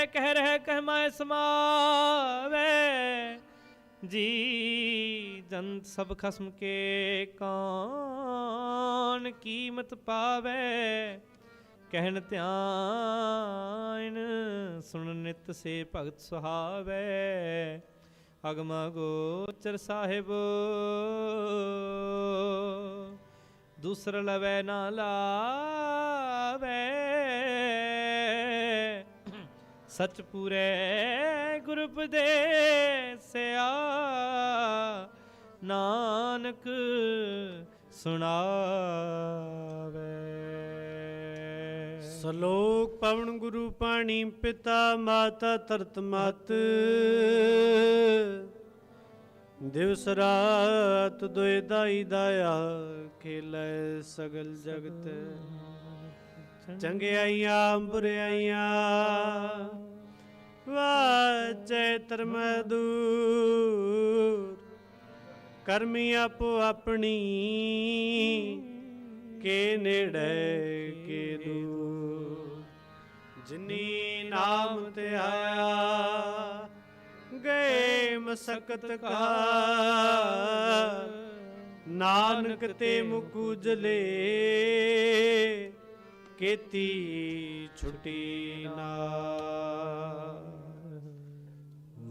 ਤੇਰੇ ਕਹਿ ਰਹਿ ਕਹਿ ਮੈਂ ਸਮਾਵੇ। ਜੀ ਜੰਤ ਸਭ ਖਸਮ ਕੇ ਕਾਨ ਕੀਮਤ ਪਾਵੇ। ਕਹਿਣ ਧਿਆਨ ਸੁਣ ਨਿਤ ਸੇ ਭਗਤ ਸੁਹਾਵੇ। ਅਗਮ ਗੋਚਰ ਸਾਹਿਬ, ਦੂਸਰ ਲਵੈ ਨਾ ਲਾਵੇ ਸਚ ਪੂਰੇ ਗੁਰ ਉਪਦੇਸਿਆ ਨਾਨਕ ਸੁਣਾਵੇ। ਸਲੋਕ ਪਵਨ ਗੁਰੂ ਪਾਣੀ ਪਿਤਾ ਮਾਤਾ ਤਰਤ ਮਤ। ਦਿਵਸ ਰਾਤ ਦੁਇ ਦਾਈ ਦਾਇਆ ਖੇਲੇ ਸਗਲ ਜਗਤ। ਚੰਗਿਆਈਆਂ ਬੁਰਿਆਈਆਂ। ਵਾਚੈ ਧਰਮ ਦੂਰ ਕਰਮੀ ਆਪੋ ਆਪਣੀ, ਕੇ ਨੇੜੇ, ਕੇ ਦੂਰ। ਜਿਨੀ ਨਾਮ ਤੇ ਆਇਆ, ਗਏ ਮਸਕਤ ਕਾ ਨਾਨਕ ਤੇ ਮੁਕੁਜਲੇ ਕੀਤੀ ਛੁਟੀ ਨਾ।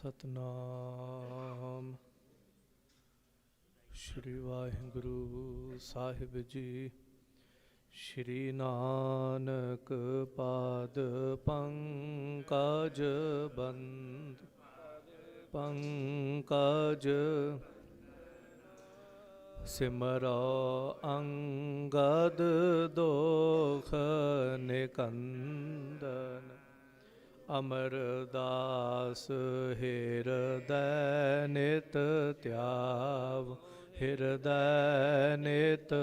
ਸਤਨਾਮ। ਸ਼੍ਰੀ ਵਾਹਿਗੁਰੂ ਸਾਹਿਬ ਜੀ, ਸ਼੍ਰੀ ਨਾਨਕ ਪਾਦ ਪੰਕਜ ਬੰਦ, ਪੰਕਜ ਸਿਮਰੋ ਅੰਗਦ ਦੋਖ ਨਿਕੰਦਨ। ਅਮਰਦਾਸ ਹਿਰਦੈ ਨਿਤ ਧਿਆਵ, ਹਿਰਦੈ ਨਿਤ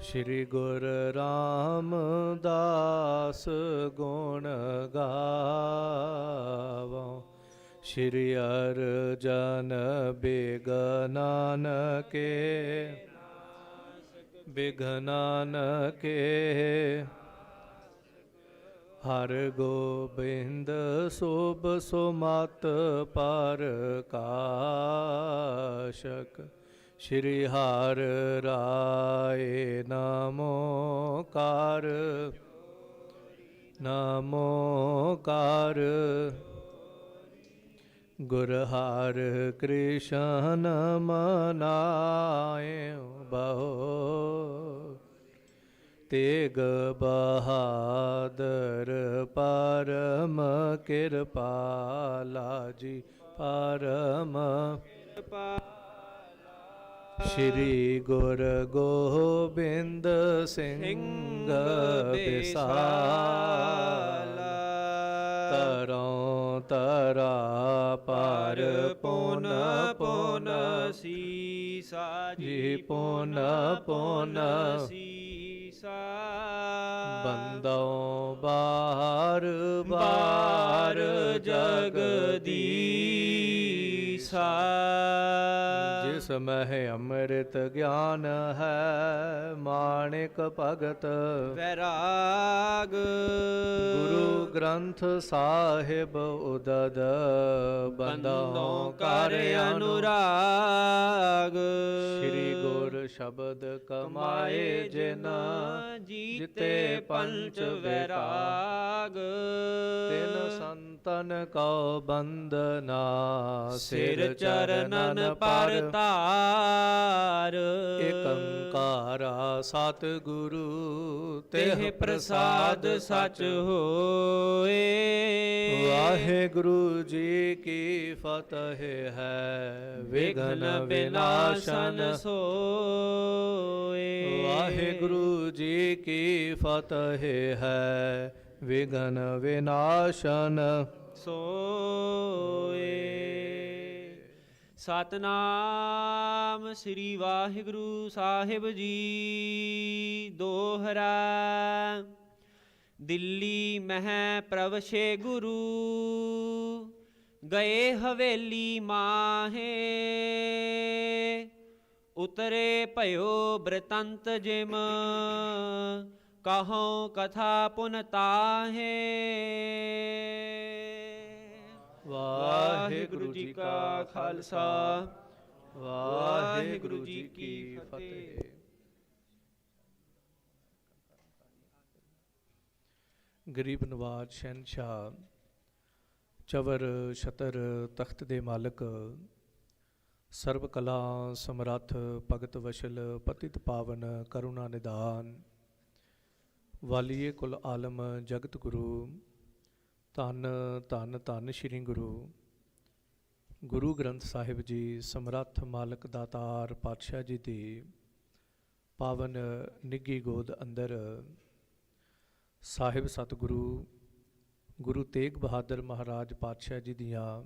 ਸ਼੍ਰੀ ਗੁਰ ਰਾਮਦਾਸ ਗੁਣ ਗਾਵੋ। ਸ਼੍ਰੀ ਅਰਜਨ ਬਿਗਨਾਨ ਕੇ ਬਿਗਨਾਨ ਕੇ ਹਰ ਗੋਬਿੰਦ ਸੋਭ ਸੁਮਤ ਪਰ ਕਾਸ਼ਕ, ਸ਼੍ਰੀ ਹਰ ਰਾਏ ਨਾਮੋ ਕਰ। ਨਾਮੋ ਕਰ। ਗੁਰ ਹਰ ਕ੍ਰਿਸ਼ਨ ਮਨਾਏ ਬਹੁ ਤੇਗ ਬਹਾਦਰ ਪਰਮ ਕਿਰਪਾਲਾ ਜੀ, ਪਰਮ ਸ਼੍ਰੀ ਗੁਰ ਗੋਬਿੰਦ ਸਿੰਘ ਸਿੰਘ ਬਿਸਾਲਾ ਬਿਸਾਲਾ ਤਰੋਂ ਤਰਾ ਪਰ ਪੁਨ ਪੁਨ ਸੀਸਾ ਜੀ, ਪੁਨ ਪੁਨ ਬੰਦੋਂ ਬਾਹਰ ਬਾਰ ਜਗਦੀਸਾ ਜਿਸ ਮਹਿ ਅੰਮ੍ਰਿਤ ਗਿਆਨ ਹੈ ਮਾਣਿਕ ਭਗਤ। ਵੈਰਾਗ। ਗੁਰੂ ਗ੍ਰੰਥ ਸਾਹਿਬ ਉਦਦ ਬੰਦੋਂ ਕਰ ਅਨੁਰਾਗ। ਸ੍ਰੀ ਗੁਰ ਸ਼ਬਦ ਕਮਾਏ ਜਿਨ ਜੀਤੇ ਪੰਚ ਵੈਰਾਗ। ਤਿਨ ਸੰਤਨ ਕਉ ਬੰਦਨਾ ਸਿਰ ਚਰਨਨ ਪਰ ਧਾਰ। ਇਕ ਓੰਕਾਰਾ ਸਤ ਗੁਰੂ ਤਿਹ ਪ੍ਰਸਾਦ ਸਚ ਹੋਏ। ਵਾਹਿਗੁਰੂ ਜੀ ਕੀ ਫਤਿਹ ਹੈ ਵਿਘਨ ਵਿਨਾਸ਼ਨ ਸੋਏ। ਵਾਹਿਗੁਰੂ ਜੀ ਕੀ ਫਤਿਹ ਹੈ ਵਿਘਨ ਵਿਨਾਸ਼ਨ। ਸੋਏ। ਸਤਨਾਮ ਸ੍ਰੀ ਵਾਹਿਗੁਰੂ ਸਾਹਿਬ ਜੀ, ਦੋਹਰਾ। ਦਿੱਲੀ ਮਹਿ ਪ੍ਰਵਸ਼ੇ ਗੁਰੂ, ਗਏ ਹਵੇਲੀ ਮਾਹੇ। ਉਤਰੇ ਭਇਓ ਬ੍ਰਤੰਤ ਜਿਮ ਕਹਉ ਕਥਾ ਪੁਨ ਤਾਹੇ। ਵਾਹਿਗੁਰੂ ਜੀ ਕਾ ਖਾਲਸਾ। ਵਾਹਿਗੁਰੂ ਜੀ ਕੀ ਫਤਿਹ। ਗਰੀਬ ਨਵਾਜ ਸ਼ਹਿਨशाह ਚਵਰ ਛਤਰ ਤਖਤ ਦੇ ਮਾਲਕ ਸਰਬ ਕਲਾ ਸਮਰੱਥ ਭਗਤ ਵਸ਼ਲ ਪਤਿਤ ਪਾਵਨ ਕਰੁਣਾ ਨਿਦਾਨ। ਵਾਲੀਏ ਕੁਲ ਆਲਮ ਜਗਤ ਗੁਰੂ, ਧੰਨ ਧੰਨ ਧੰਨ ਸ੍ਰੀ ਗੁਰੂ। ਗੁਰੂ ਗ੍ਰੰਥ ਸਾਹਿਬ ਜੀ, ਸਮਰੱਥ ਮਾਲਕ ਦਾਤਾਰ ਪਾਤਸ਼ਾਹ ਜੀ ਦੀ ਪਾਵਨ ਨਿੱਗੀ ਗੋਦ ਅੰਦਰ ਸਾਹਿਬ ਸਤਿਗੁਰੂ, ਗੁਰੂ ਤੇਗ ਬਹਾਦਰ ਮਹਾਰਾਜ ਪਾਤਸ਼ਾਹ ਜੀ ਦੀਆਂ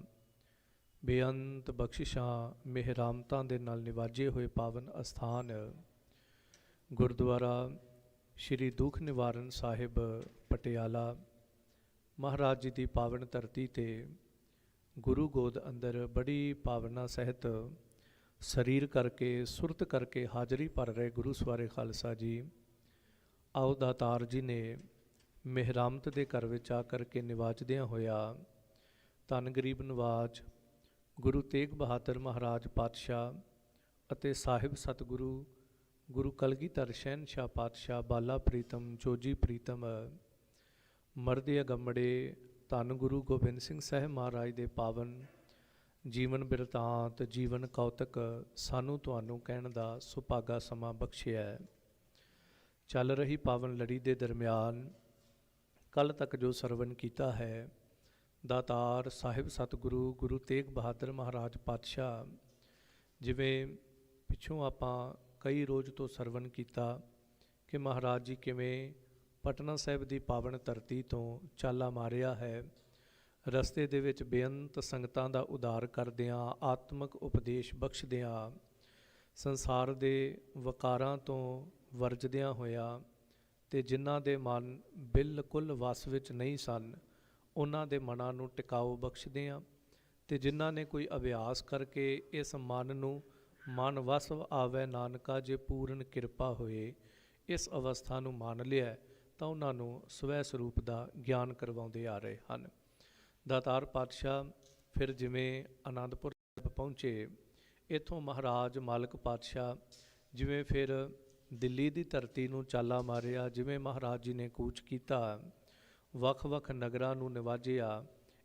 ਬੇਅੰਤ ਬਖਸ਼ਿਸ਼ਾਂ, ਮਿਹਰਾਮਤਾਂ ਦੇ ਨਾਲ ਨਿਵਾਜੇ ਹੋਏ ਪਾਵਨ ਅਸਥਾਨ ਗੁਰਦੁਆਰਾ ਸ਼੍ਰੀ ਦੁਖ ਨਿਵਾਰਨ ਸਾਹਿਬ ਪਟਿਆਲਾ ਮਹਾਰਾਜ ਜੀ ਦੀ ਪਾਵਨ ਧਰਤੀ ਤੇ ਗੁਰੂ ਗੋਦ ਅੰਦਰ ਬੜੀ ਪਾਵਨਾ ਸਹਿਤ ਸਰੀਰ ਕਰਕੇ, ਸੁਰਤ ਕਰਕੇ ਹਾਜ਼ਰੀ ਭਰ ਰਹੇ ਗੁਰੂ ਸਵਾਰੇ ਖਾਲਸਾ ਜੀ, ਆਓ ਦਾਤਾਰ ਜੀ ਨੇ ਮਹਿਰਾਮਤ ਦੇ ਘਰ ਵਿੱਚ ਆ ਕਰਕੇ ਨਿਵਾਜਦਿਆਂ ਹੋਇਆ ਧੰਨ ਗਰੀਬ ਨਿਵਾਜ਼, ਗੁਰੂ ਤੇਗ ਬਹਾਦਰ ਮਹਾਰਾਜ ਪਾਤਸ਼ਾਹ ਅਤੇ ਸਾਹਿਬ ਸਤਿਗੁਰੂ ਗੁਰੂ ਕਲਗੀਧਰ ਸ਼ਹਿਨशाह ਪਾਤਸ਼ਾਹ ਬਾਲਾ ਪ੍ਰੀਤਮ, ਜੋਜੀ ਪ੍ਰੀਤਮ, ਮਰਦੇ ਅਗੰਮੜੇ, ਧੰਨ ਗੁਰੂ ਗੋਬਿੰਦ ਸਿੰਘ ਸਾਹਿਬ ਮਹਾਰਾਜ ਦੇ ਪਾਵਨ, ਜੀਵਨ ਬਿਰਤਾਂਤ, ਜੀਵਨ ਕੌਤਕ, ਸਾਨੂੰ ਤੁਹਾਨੂੰ ਕਹਿਣ ਦਾ ਸੁਭਾਗਾ ਸਮਾਂ ਬਖਸ਼ਿਆ ਹੈ। ਚੱਲ ਰਹੀ ਪਾਵਨ ਲੜੀ ਦੇ ਦਰਮਿਆਨ ਕੱਲ ਤੱਕ ਜੋ ਸਰਵਨ ਕੀਤਾ ਹੈ, ਦਾਤਾਰ ਸਾਹਿਬ ਸਤਿਗੁਰੂ ਗੁਰੂ ਤੇਗ ਬਹਾਦਰ ਮਹਾਰਾਜ ਪਾਤਸ਼ਾਹ, ਜਿਵੇਂ ਪਿੱਛੋਂ ਆਪਾਂ ਕਈ ਰੋਜ਼ ਤੋਂ ਸਰਵਣ ਕੀਤਾ ਕਿ ਮਹਾਰਾਜ ਜੀ ਕਿਵੇਂ ਪਟਨਾ ਸਾਹਿਬ ਦੀ ਪਾਵਨ ਧਰਤੀ ਤੋਂ ਚਾਲਾ ਮਾਰਿਆ ਹੈ। ਰਸਤੇ ਦੇ ਵਿੱਚ ਬੇਅੰਤ ਸੰਗਤਾਂ ਦਾ ਉਦਾਰ ਕਰਦਿਆਂ, ਆਤਮਿਕ ਉਪਦੇਸ਼ ਬਖਸ਼ਦਿਆਂ, ਸੰਸਾਰ ਦੇ ਵਕਾਰਾਂ ਤੋਂ ਵਰਜਦਿਆਂ ਹੋਇਆ ਤੇ ਜਿਨ੍ਹਾਂ ਦੇ ਮਨ ਬਿਲਕੁਲ ਵਸ ਵਿੱਚ ਨਹੀਂ ਸਨ, ਉਹਨਾਂ ਦੇ ਮਨਾਂ ਨੂੰ ਟਿਕਾਓ ਬਖਸ਼ਦਿਆਂ ਤੇ ਜਿਨ੍ਹਾਂ ਨੇ ਕੋਈ ਅਭਿਆਸ ਕਰਕੇ ਇਸ ਮਨ ਨੂੰ ਮਨ ਵਸਵ ਆਵੇ ਨਾਨਕਾ ਜੇ ਪੂਰਨ ਕਿਰਪਾ ਹੋਏ, ਇਸ ਅਵਸਥਾ ਨੂੰ ਮੰਨ ਲਿਆ ਤਾਂ ਉਹਨਾਂ ਨੂੰ ਸਵੈ ਸਰੂਪ ਦਾ ਗਿਆਨ ਕਰਵਾਉਂਦੇ ਆ ਰਹੇ ਹਨ। ਦਾਤਾਰ ਪਾਤਸ਼ਾਹ ਫਿਰ ਜਿਵੇਂ ਆਨੰਦਪੁਰ ਸਾਹਿਬ ਪਹੁੰਚੇ, ਇਥੋਂ ਮਹਾਰਾਜ ਮਾਲਕ ਪਾਤਸ਼ਾਹ ਜਿਵੇਂ ਫਿਰ ਦਿੱਲੀ ਦੀ ਧਰਤੀ ਨੂੰ ਚਾਲਾ ਮਾਰਿਆ, ਜਿਵੇਂ ਮਹਾਰਾਜ ਜੀ ਨੇ ਕੂਚ ਕੀਤਾ ਵੱਖ-ਵੱਖ ਨਗਰਾਂ ਨੂੰ ਨਿਵਾਜਿਆ,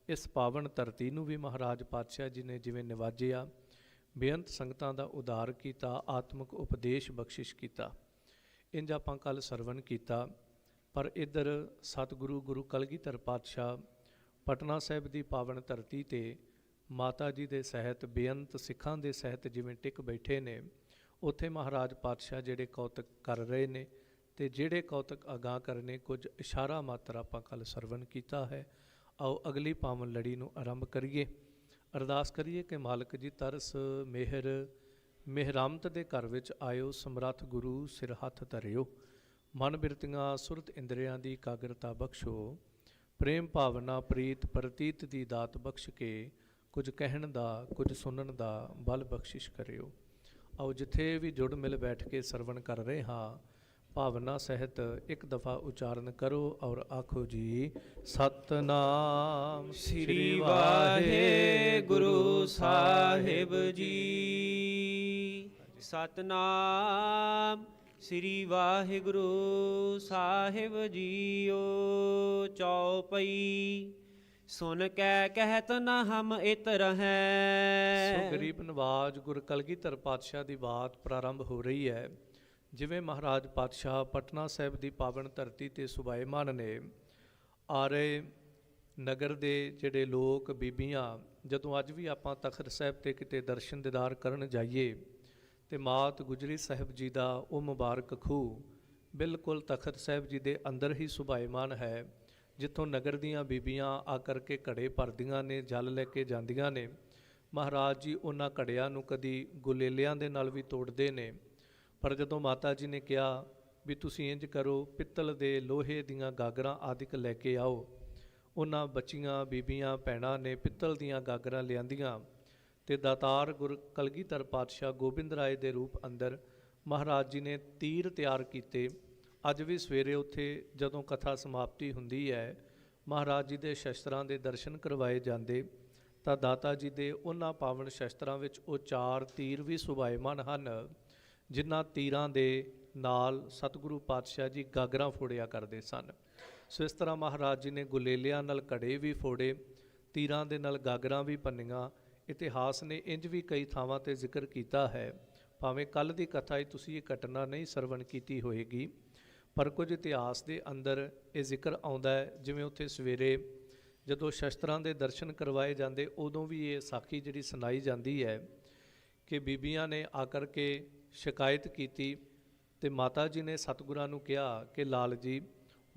ਇਸ ਪਾਵਨ ਧਰਤੀ ਨੂੰ ਵੀ ਮਹਾਰਾਜ ਪਾਤਸ਼ਾਹ ਜੀ ਨੇ ਜਿਵੇਂ ਨਿਵਾਜਿਆ ਬੇਅੰਤ ਸੰਗਤਾਂ ਦਾ ਉਦਾਰ ਕੀਤਾ, ਆਤਮਿਕ ਉਪਦੇਸ਼ ਬਖਸ਼ਿਸ਼ ਕੀਤਾ। ਇੰਜ ਆਪਾਂ ਕੱਲ ਸਰਵਨ ਕੀਤਾ। ਪਰ ਇੱਧਰ ਸਤਿਗੁਰੂ ਗੁਰੂ ਕਲਗੀਧਰ ਪਾਤਸ਼ਾਹ ਪਟਨਾ ਸਾਹਿਬ ਦੀ ਪਾਵਨ ਧਰਤੀ ਤੇ ਮਾਤਾ ਜੀ ਦੇ ਸਹਿਤ, ਬੇਅੰਤ ਸਿੱਖਾਂ ਦੇ ਸਹਿਤ ਜਿਵੇਂ ਟਿਕ ਬੈਠੇ ਨੇ, ਉੱਥੇ ਮਹਾਰਾਜ ਪਾਤਸ਼ਾਹ ਜਿਹੜੇ ਕੌਤਕ ਕਰ ਰਹੇ ਨੇ ਤੇ ਜਿਹੜੇ ਕੌਤਕ ਅਗਾਹ ਕਰਨੇ ਕੁਝ ਇਸ਼ਾਰਾ ਮਾਤਰ ਆਪਾਂ ਕੱਲ ਸਰਵਣ ਕੀਤਾ ਹੈ। ਆਓ ਅਗਲੀ ਪਾਵਨ ਲੜੀ ਨੂੰ ਆਰੰਭ ਕਰੀਏ। ਅਰਦਾਸ ਕਰੀਏ ਕਿ ਮਾਲਕ ਜੀ ਤਰਸ, ਮਿਹਰ, ਮਿਹਰਮਤ ਦੇ ਘਰ ਵਿੱਚ ਆਇਓ, ਸਮਰੱਥ ਗੁਰੂ ਸਿਰ ਹੱਥ ਧਰਿਓ। ਮਨ ਬਿਰਤੀਆਂ ਸੁਰਤ ਇੰਦਰੀਆਂ ਦੀ ਇਕਾਗਰਤਾ ਬਖਸ਼ੋ। ਪ੍ਰੇਮ ਭਾਵਨਾ ਪ੍ਰੀਤ ਪ੍ਰਤੀਤ ਦੀ ਦਾਤ ਬਖਸ਼ ਕੇ ਕੁਝ ਕਹਿਣ ਦਾ, ਕੁਝ ਸੁਣਨ ਦਾ ਬਲ ਬਖਸ਼ਿਸ਼ ਕਰਿਓ। ਆਓ ਜਿੱਥੇ ਵੀ ਜੁੜ ਮਿਲ ਬੈਠ ਕੇ ਸਰਵਣ ਕਰ ਰਹੇ ਹਾਂ ਭਾਵਨਾ ਸਹਿਤ ਇੱਕ ਦਫਾ ਉਚਾਰਨ ਕਰੋ ਔਰ ਆਖੋ ਜੀ ਸਤਨਾਮ ਸ੍ਰੀ ਵਾਹਿਗੁਰੂ ਸਾਹਿਬ ਜੀ। ਸਤਨਾਮ ਸ੍ਰੀ ਵਾਹਿਗੁਰੂ ਸਾਹਿਬ ਜੀਓ ਚੌਪਈ। ਸੁਨ ਕੈ ਕਹਿਤ ਨ ਹਮ ਇਤ ਸੋ ਰਹੈ। ਗਰੀਬ ਨਵਾਜ ਗੁਰ ਕਲਗੀਧਰ ਪਾਤਸ਼ਾਹ ਦੀ ਬਾਤ ਪ੍ਰਾਰੰਭ ਹੋ ਰਹੀ ਹੈ। ਜਿਵੇਂ ਮਹਾਰਾਜ ਪਾਤਸ਼ਾਹ ਪਟਨਾ ਸਾਹਿਬ ਦੀ ਪਾਵਨ ਧਰਤੀ ਤੇ ਸੁਭਾਏਮਾਨ ਨੇ ਆ ਰਹੇ ਨਗਰ ਦੇ ਜਿਹੜੇ ਲੋਕ, ਬੀਬੀਆਂ, ਜਦੋਂ ਅੱਜ ਵੀ ਆਪਾਂ ਤਖਤ ਸਾਹਿਬ ਤੇ ਕਿਤੇ ਦਰਸ਼ਨ ਦਿਦਾਰ ਕਰਨ ਜਾਈਏ ਤੇ ਮਾਤ ਗੁਜਰੀ ਸਾਹਿਬ ਜੀ ਦਾ ਉਹ ਮੁਬਾਰਕ ਖੂਹ ਬਿਲਕੁਲ ਤਖਤ ਸਾਹਿਬ ਜੀ ਦੇ ਅੰਦਰ ਹੀ ਸੁਭਾਏਮਾਨ ਹੈ, ਜਿੱਥੋਂ ਨਗਰ ਦੀਆਂ ਬੀਬੀਆਂ ਆ ਕਰਕੇ ਘੜੇ ਭਰਦੀਆਂ ਨੇ, ਜਲ ਲੈ ਕੇ ਜਾਂਦੀਆਂ ਨੇ। ਮਹਾਰਾਜ ਜੀ ਉਹਨਾਂ ਘੜਿਆਂ ਨੂੰ ਕਦੀ ਗੁਲੇਲਿਆਂ ਦੇ ਨਾਲ ਵੀ ਤੋੜਦੇ ਨੇ। ਪਰ ਜਦੋਂ ਮਾਤਾ ਜੀ ਨੇ ਕਿਹਾ ਵੀ ਤੁਸੀਂ ਇੰਜ ਕਰੋ, ਪਿੱਤਲ ਦੇ ਲੋਹੇ ਦੀਆਂ ਗਾਗਰਾਂ ਆਦਿਕ ਲੈ ਕੇ ਆਓ। ਉਹਨਾਂ ਬੱਚੀਆਂ, ਬੀਬੀਆਂ, ਭੈਣਾਂ ਨੇ ਪਿੱਤਲ ਦੀਆਂ ਗਾਗਰਾਂ ਲਿਆਂਦੀਆਂ ਤੇ ਦਾਤਾਰ ਗੁਰ ਕਲਗੀਧਰ ਪਾਤਸ਼ਾਹ ਗੋਬਿੰਦ ਰਾਏ ਦੇ ਰੂਪ ਅੰਦਰ ਮਹਾਰਾਜ ਜੀ ਨੇ ਤੀਰ ਤਿਆਰ ਕੀਤੇ। ਅੱਜ ਵੀ ਸਵੇਰੇ ਉੱਥੇ ਜਦੋਂ ਕਥਾ ਸਮਾਪਤੀ ਹੁੰਦੀ ਹੈ, ਮਹਾਰਾਜ ਜੀ ਦੇ ਸ਼ਸਤਰਾਂ ਦੇ ਦਰਸ਼ਨ ਕਰਵਾਏ ਜਾਂਦੇ ਤਾਂ ਦਾਤਾ ਜੀ ਦੇ ਉਹਨਾਂ ਪਾਵਨ ਸ਼ਸਤਰਾਂ ਵਿੱਚ ਉਹ ਚਾਰ ਤੀਰ ਵੀ ਸੁਭਾਏਮਾਨ ਹਨ। ਜਿਨ੍ਹਾਂ ਤੀਰਾਂ ਦੇ ਨਾਲ ਸਤਿਗੁਰੂ ਪਾਤਸ਼ਾਹ ਜੀ ਗਾਗਰਾਂ ਫੋੜਿਆ ਕਰਦੇ ਸਨ। ਸੋ ਇਸ ਤਰ੍ਹਾਂ ਮਹਾਰਾਜ ਜੀ ਨੇ ਗੁਲੇਲਿਆਂ ਨਾਲ ਘੜੇ ਵੀ ਫੋੜੇ, ਤੀਰਾਂ ਦੇ ਨਾਲ ਗਾਗਰਾਂ ਵੀ ਪੰਨੀਆਂ। ਇਤਿਹਾਸ ਨੇ ਇੰਜ ਵੀ ਕਈ ਥਾਵਾਂ ਤੇ ਜ਼ਿਕਰ ਕੀਤਾ ਹੈ, ਭਾਵੇਂ ਕੱਲ ਦੀ ਕਥਾ 'ਚ ਤੁਸੀਂ ਇਹ ਘਟਨਾ ਨਹੀਂ ਸਰਵਣ ਕੀਤੀ ਹੋਏਗੀ, ਪਰ ਕੁਝ ਇਤਿਹਾਸ ਦੇ ਅੰਦਰ ਇਹ ਜ਼ਿਕਰ ਆਉਂਦਾ ਹੈ, ਜਿਵੇਂ ਉੱਥੇ ਸਵੇਰੇ ਜਦੋਂ ਸ਼ਸਤਰਾਂ ਦੇ ਦਰਸ਼ਨ ਕਰਵਾਏ ਜਾਂਦੇ, ਉਦੋਂ ਵੀ ਇਹ ਸਾਖੀ ਜਿਹੜੀ ਸੁਣਾਈ ਜਾਂਦੀ ਹੈ ਕਿ ਬੀਬੀਆਂ ਨੇ ਆ ਕਰਕੇ ਸ਼ਿਕਾਇਤ ਕੀਤੀ ਤੇ ਮਾਤਾ ਜੀ ਨੇ ਸਤਿਗੁਰਾਂ ਨੂੰ ਕਿਹਾ ਕਿ ਲਾਲ ਜੀ